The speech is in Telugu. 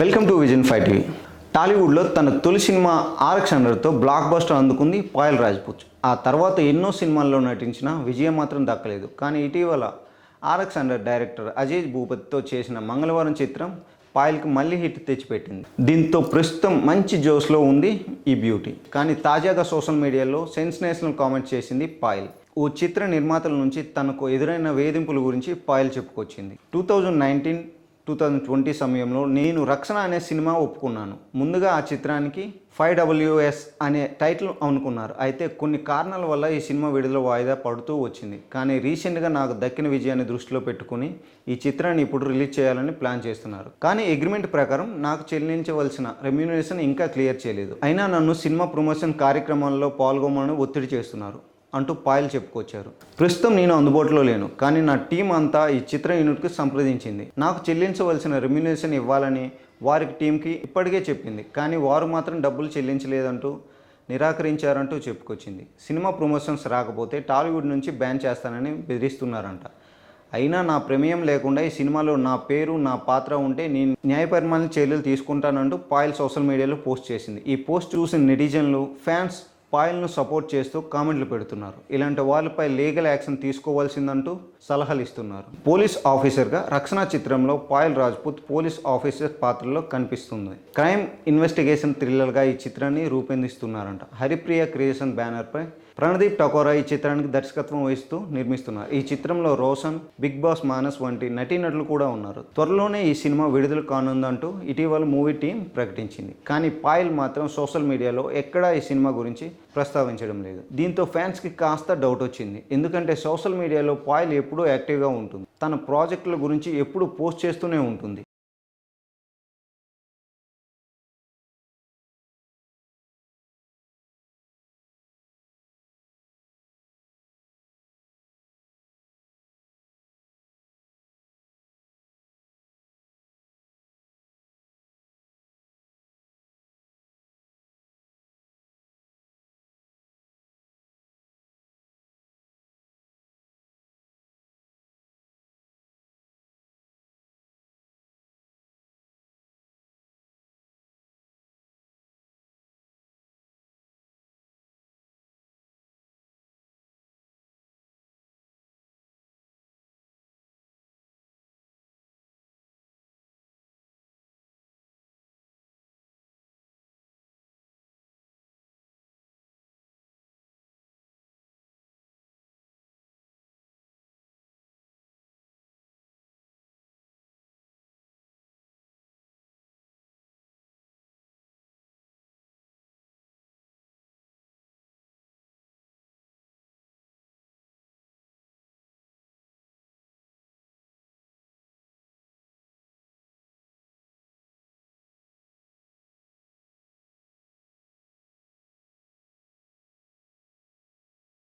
Welcome to vision five TV. టాలీవుడ్లో తన తొలి సినిమా ఆర్ఎక్స్ బ్లాక్ బస్టర్ అందుకుంది పాయల్ రాజ్పూత్. ఆ తర్వాత ఎన్నో సినిమాల్లో నటించిన విజయం మాత్రం దక్కలేదు. కానీ ఇటీవల ఆర్ఎక్స్ డైరెక్టర్ అజయ్ భూపతితో చేసిన మంగళవారం చిత్రం పాయల్కి మళ్ళీ హిట్ తెచ్చిపెట్టింది. దీంతో ప్రస్తుతం మంచి జోస్లో ఉంది ఈ బ్యూటీ. కానీ తాజాగా సోషల్ మీడియాలో సెన్సేషనల్ కామెంట్ చేసింది పాయల్. ఓ చిత్ర నిర్మాతల నుంచి తనకు ఎదురైన వేధింపుల గురించి పాయల్ చెప్పుకొచ్చింది. Two thousand nineteen two thousand twenty సమయంలో నేను రక్షణ అనే సినిమా ఒప్పుకున్నాను. ముందుగా ఆ చిత్రానికి ఫైవ్ డబ్ల్యూఎస్ అనే టైటిల్ అనుకున్నారు. అయితే కొన్ని కారణాల వల్ల ఈ సినిమా విడుదల వాయిదా పడుతూ వచ్చింది. కానీ రీసెంట్గా నాకు దక్కిన విజయాన్ని దృష్టిలో పెట్టుకుని ఈ చిత్రాన్ని ఇప్పుడు రిలీజ్ చేయాలని ప్లాన్ చేస్తున్నారు. కానీ అగ్రిమెంట్ ప్రకారం నాకు చెల్లించవలసిన రెమ్యూనరేషన్ ఇంకా క్లియర్ చేయలేదు. అయినా నన్ను సినిమా ప్రమోషన్ కార్యక్రమాల్లో పాల్గొమని ఒత్తిడి చేస్తున్నారు. అంటూ పాయల్ చెప్పుకొచ్చారు. ప్రస్తుతం నేను అందుబాటులో లేను కానీ నా టీం అంతా ఈ చిత్ర యూనిట్కి సంప్రదించింది. నాకు చెల్లించవలసిన రెమ్యునేషన్ ఇవ్వాలని వారికి టీంకి ఇప్పటికే చెప్పింది కానీ వారు మాత్రం డబ్బులు చెల్లించలేదంటూ నిరాకరించారంటూ చెప్పుకొచ్చింది. సినిమా ప్రమోషన్స్ రాకపోతే టాలీవుడ్ నుంచి బ్యాన్ చేస్తానని బెదిరిస్తున్నారంట. అయినా నా ప్రమేయం లేకుండా ఈ సినిమాలో నా పేరు నా పాత్ర ఉంటే నేను న్యాయపరమైన చర్యలు తీసుకుంటానంటూ పాయల్ సోషల్ మీడియాలో పోస్ట్ చేసింది. ఈ పోస్ట్ చూసిన నెటిజన్లు ఫ్యాన్స్ పాయల్ను సపోర్ట్ చేస్తూ కామెంట్లు పెడుతున్నారు. ఇలాంటి వాళ్ళపై లీగల్ యాక్షన్ తీసుకోవాల్సిందంటూ సలహాలు ఇస్తున్నారు. పోలీస్ ఆఫీసర్గా రక్షణ చిత్రంలో పాయల్ రాజ్పుత్ పోలీస్ ఆఫీసర్ పాత్రలో కనిపిస్తుంది. క్రైమ్ ఇన్వెస్టిగేషన్ థ్రిల్లర్గా ఈ చిత్రాన్ని రూపొందిస్తున్నారంట. హరిప్రియ క్రియేషన్ బ్యానర్పై ప్రణదీప్ టకోరా ఈ చిత్రానికి దర్శకత్వం వహిస్తూ నిర్మిస్తున్నారు. ఈ చిత్రంలో రోషన్ బిగ్ బాస్ మానస్ వంటి నటీనటులు కూడా ఉన్నారు. త్వరలోనే ఈ సినిమా విడుదల కానుందంటూ ఇటీవల మూవీ టీం ప్రకటించింది. కానీ పాయల్ మాత్రం సోషల్ మీడియాలో ఎక్కడా ఈ సినిమా గురించి ప్రస్తావించడం లేదు. దీంతో ఫ్యాన్స్కి కాస్త డౌట్ వచ్చింది. ఎందుకంటే సోషల్ మీడియాలో పాయల్ ఎప్పుడూ యాక్టివ్గా ఉంటుంది. తన ప్రాజెక్టుల గురించి ఎప్పుడూ పోస్ట్ చేస్తూనే ఉంటుంది.